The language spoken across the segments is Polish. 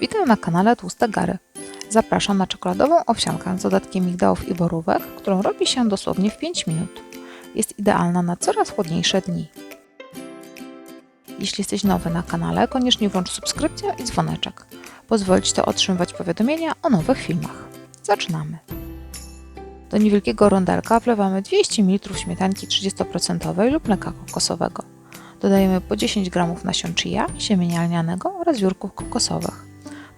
Witam na kanale Tłuste Gary. Zapraszam na czekoladową owsiankę z dodatkiem migdałów i borówek, którą robi się dosłownie w 5 minut. Jest idealna na coraz chłodniejsze dni. Jeśli jesteś nowy na kanale, koniecznie włącz subskrypcję i dzwoneczek. Pozwoli Ci to otrzymywać powiadomienia o nowych filmach. Zaczynamy. Do niewielkiego rondelka wlewamy 200 ml śmietanki 30% lub mleka kokosowego. Dodajemy po 10 g nasion chia, siemienia lnianego oraz wiórków kokosowych.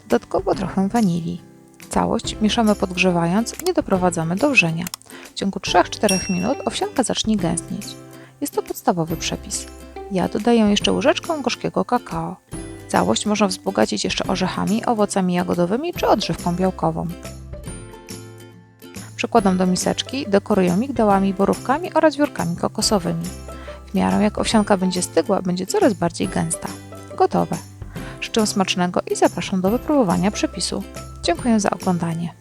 Dodatkowo trochę wanilii. Całość mieszamy podgrzewając nie doprowadzamy do wrzenia. W ciągu 3-4 minut owsianka zacznie gęstnieć. Jest to podstawowy przepis. Ja dodaję jeszcze łyżeczkę gorzkiego kakao. Całość można wzbogacić jeszcze orzechami, owocami jagodowymi czy odżywką białkową. Przykładam do miseczki, dekoruję migdałami, borówkami oraz wiórkami kokosowymi. W miarę jak owsianka będzie stygła, będzie coraz bardziej gęsta. Gotowe. Życzę smacznego i zapraszam do wypróbowania przepisu. Dziękuję za oglądanie.